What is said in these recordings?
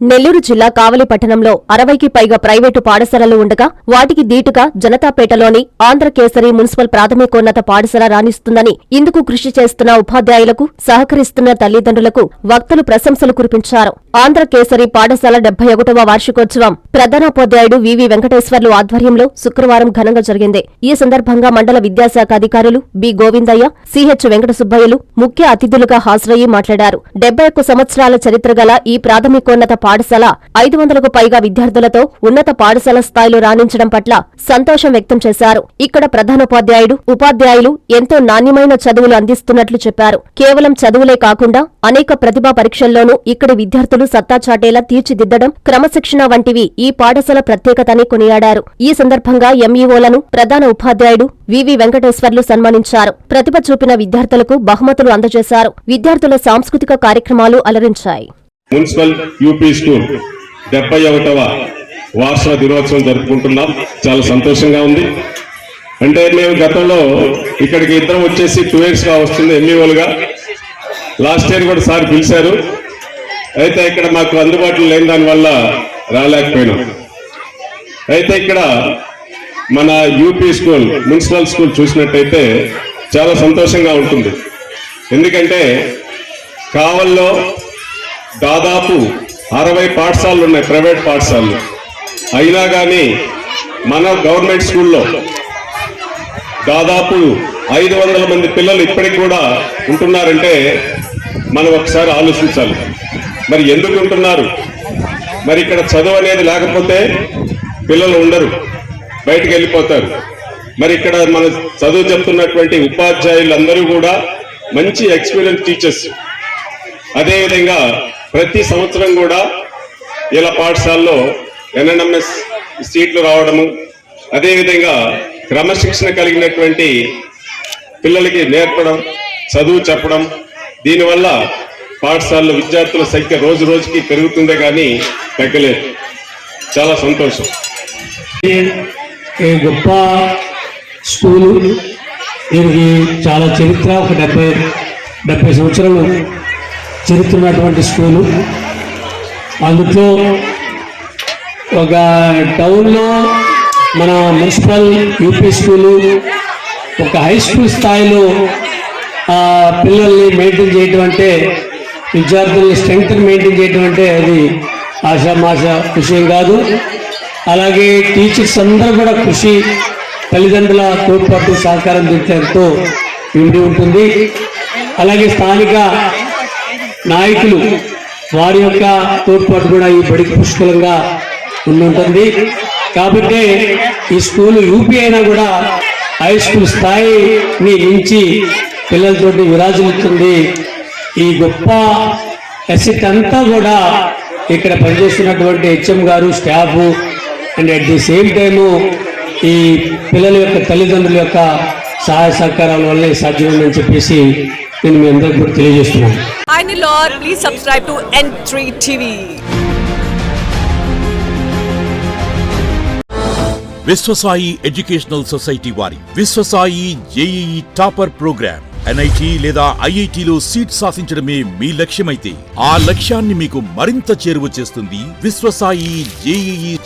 నెల్లూరు జిల్లా కావలి పట్టణంలో అరవైకి పైగా ప్రైవేటు పాఠశాలలు ఉండగా వాటికి దీటుగా జనతాపేటలోని ఆంధ్రకేసరి మున్సిపల్ ప్రాథమికోన్నత పాఠశాల రాణిస్తుందని ఇందుకు కృషి చేస్తున్న ఉపాధ్యాయులకు సహకరిస్తున్న తల్లిదండ్రులకు వక్తలు ప్రశంసలు కురిపించారు. ఆంధ్రకేసరి పాఠశాల డెబ్బై ఒకటవ వార్షికోత్సవం ప్రధానోపాధ్యాయుడు వివి వెంకటేశ్వర్లు ఆధ్వర్యంలో శుక్రవారం ఘనంగా జరిగింది. ఈ సందర్భంగా మండల విద్యాశాఖ అధికారులు B Govindaiah C H Venkata సుబ్బయ్యలు ముఖ్య అతిథులుగా హాజరయ్యి మాట్లాడారు. డెబ్బై ఒక్క సంవత్సరాల చరిత్ర గల ఈ ప్రాథమికోన్నత పాఠశాల. ఐదు వందలకు పైగా విద్యార్థులతో ఉన్నత పాఠశాల స్థాయిలో రాణించడం పట్ల సంతోషం వ్యక్తం చేశారు. ఇక్కడ ప్రధానోపాధ్యాయుడు ఉపాధ్యాయులు ఎంతో నాణ్యమైన చదువులు అందిస్తున్నట్లు చెప్పారు. కేవలం చదువులే కాకుండా అనేక ప్రతిభా పరీక్షల్లోనూ ఇక్కడి విద్యార్థులు సత్తా చాటేలా తీర్చిదిద్దడం క్రమశిక్షణ వంటివి ఈ పాఠశాల ప్రత్యేకతని కొనియాడారు. ఈ సందర్భంగా ఎంఈఓలను ప్రధాన ఉపాధ్యాయుడు వివి వెంకటేశ్వర్లు సన్మానించారు. ప్రతిభ చూపిన విద్యార్థులకు బహుమతులు అందజేశారు. విద్యార్థుల సాంస్కృతిక కార్యక్రమాలు అలరించాయి. మున్సిపల్ యూపీ స్కూల్ డెబ్బై ఒకటవ వార్షిక దినోత్సవం జరుపుకుంటున్నాం. చాలా సంతోషంగా ఉంది. అంటే మేము గతంలో ఇక్కడికి ఇద్దరం వచ్చేసి టూ ఇయర్స్గా వస్తుంది ఎంఈఓలుగా లాస్ట్ ఇయర్ కూడా సార్ పిలిచారు. అయితే ఇక్కడ మాకు అందుబాటులో లేని దానివల్ల రాలేకపోయినాం. అయితే ఇక్కడ మన యూపీ స్కూల్ మున్సిపల్ స్కూల్ చూసినట్టయితే చాలా సంతోషంగా ఉంటుంది. ఎందుకంటే కావల్లో దాదాపు అరవై పాఠశాలలు ఉన్నాయి ప్రైవేట్ పాఠశాలలు. అయినా కానీ మన గవర్నమెంట్ స్కూల్లో దాదాపు ఐదు వందల మంది పిల్లలు ఇప్పటికి కూడా ఉంటున్నారంటే మనం ఒకసారి ఆలోచించాలి. మరి ఎందుకు ఉంటున్నారు? మరి ఇక్కడ చదువు అనేది లేకపోతే పిల్లలు ఉండరు బయటికి వెళ్ళిపోతారు. మరి ఇక్కడ మన చదువు చెప్తున్నటువంటి ఉపాధ్యాయులందరూ కూడా మంచి ఎక్స్పీరియన్స్ టీచర్స్. అదేవిధంగా ప్రతి సంవత్సరం కూడా ఇలా పాఠశాలలో ఎన్ఎన్ఎంఎస్ సీట్లు రావడము అదేవిధంగా క్రమశిక్షణ కలిగినటువంటి పిల్లలకి నేర్పడం చదువు చెప్పడం దీనివల్ల పాఠశాలలో విద్యార్థుల సంఖ్య రోజు రోజుకి పెరుగుతుందే కానీ తగ్గలేదు. చాలా సంతోషం. గొప్ప స్కూలు దీనికి చాలా చరిత్ర ఒక డెబ్బై డెబ్బై సంవత్సరాలు జరుగుతున్నటువంటి స్కూలు. అందులో ఒక టౌన్లో మన మున్సిపల్ యూపీ స్కూలు ఒక హై స్కూల్ స్థాయిలో పిల్లల్ని మెయింటైన్ చేయటం అంటే విద్యార్థుల్ని స్ట్రెంగ్త్ మెయింటైన్ చేయటం అంటే అది ఆషామాష విషయం కాదు. అలాగే టీచర్స్ అందరూ కూడా కృషి తల్లిదండ్రుల తోడ్పాటు సహకారం దీంతో ఇమిడి ఉంటుంది. అలాగే స్థానిక నాయకులు వారి యొక్క తోడ్పాటు కూడా ఈ బడికి పుష్కలంగా ఉండుంటుంది. కాబట్టి ఈ స్కూల్ యూపీ అయినా కూడా హై స్కూల్ స్థాయిని మించి పిల్లలతోటి విరాజిల్లుతుంది. ఈ గొప్ప ఎసెట్ అంతా కూడా ఇక్కడ పనిచేస్తున్నటువంటి H M garu staff and at the same time ఈ పిల్లల యొక్క తల్లిదండ్రుల యొక్క సహాయ సహకారాల వల్లే సాధ్యమైందని చెప్పేసి నేను మీ అందరికీ కూడా తెలియజేస్తున్నాను Hi Nilor, please subscribe to N3 TV. Vishwasai educational society వారి Vishwasai J E E topper program N I T లేదా ఐఐటిలో సీట్ సాధించడమే మీ లక్ష్యమైతే ఆ లక్ష్యాన్ని మీకు మరింత చేరువ చేస్తుంది Vishwasai J E E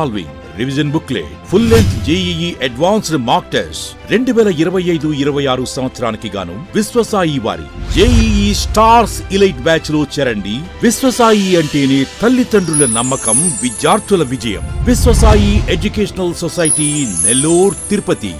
solving revision booklet full length J E E advanced mock test రెండు వేల ఇరవై ఐదు ఇరవై ఆరు సంవత్సరానికి గాను విశ్వసాయి వారి జేఈఈ స్టార్స్ ఇలైట్ బ్యాచ్లో చేరండి. విశ్వసాయి అంటేనే తల్లిదండ్రుల నమ్మకం విద్యార్థుల విజయం. Vishwasai educational society Nellore Tirupati